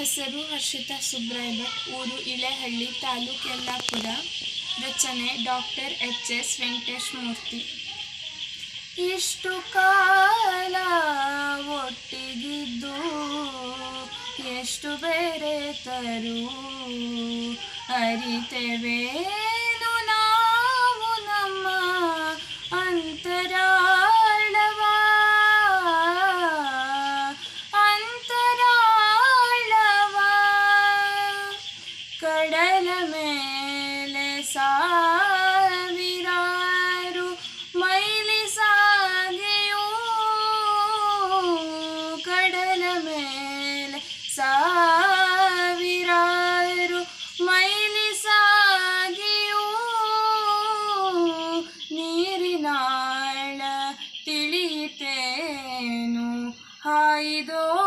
ಹೆಸರು ಹರ್ಷಿತಾ ಸುಬ್ರಾಯ್ ಭಟ್ ಊರು ಇಳೆಹಳ್ಳಿ, ತಾಲೂಕು ಯಲ್ಲಾಪುರ, ರಚನೆ doctor H S Venkatesh Murthy ಇಷ್ಟು ಕಾಲ ಒಟ್ಟಿಗಿದ್ದು ಎಷ್ಟು ಬೇರೆ ತರು ಅರಿತೆವೇನು ಮೇಲೆ ಸಾವಿರಾರು ಮೈಲಿ ಸಾಗಿಯೂ ನೀರಿನಾಳ ತಿಳಿತೇನು? ಹಾಯ್ದೋಣಿಗೆ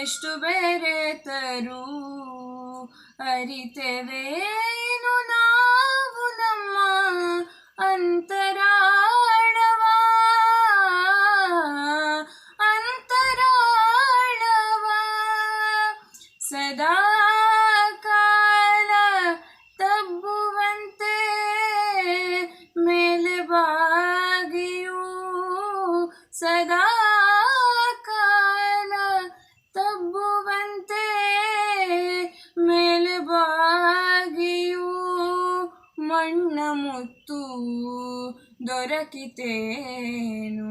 ಎಷ್ಟು ಬೇರೆ ತರು ಅರಿತೆವೇನು ನಾವು ನಮ್ಮ ಅಂತರಾಳವ? ಸದಾ ಮುತ್ತು ದೊರಕಿತೇನು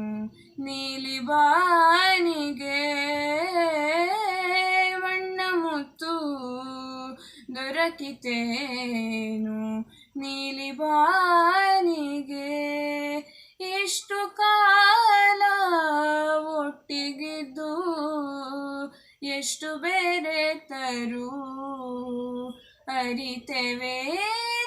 ನೀಲಿ ಬಾನಿಗೆ. ಮಣ್ಣ ಮುತ್ತು ದೊರಕಿತೇನು ನೀಲಿ ಬಾನಿಗೆ. ಇಷ್ಟು ಕಾಲ ಒಟ್ಟಿಗಿದ್ದು ಎಷ್ಟು ಬೇರೆ ತರು ಅರಿತೆವೇನು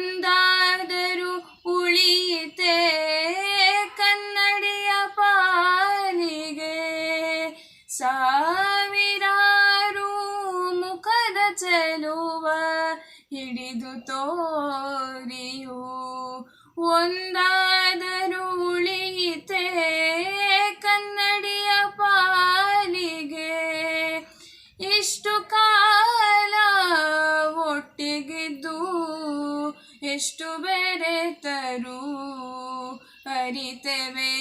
ಒಂದಾದರೂ ಉಳಿಯಿತೆ ಕನ್ನಡಿಯ ಪಾಲಿಗೆ. ಸಾವಿರಾರು ಮುಖದ ಚೆಲುವ ಹಿಡಿದು ತೋರಿಯು. ಒಂದಾದರೂ ಎಷ್ಟು ಬೇರೆ ಅರಿತವೇ.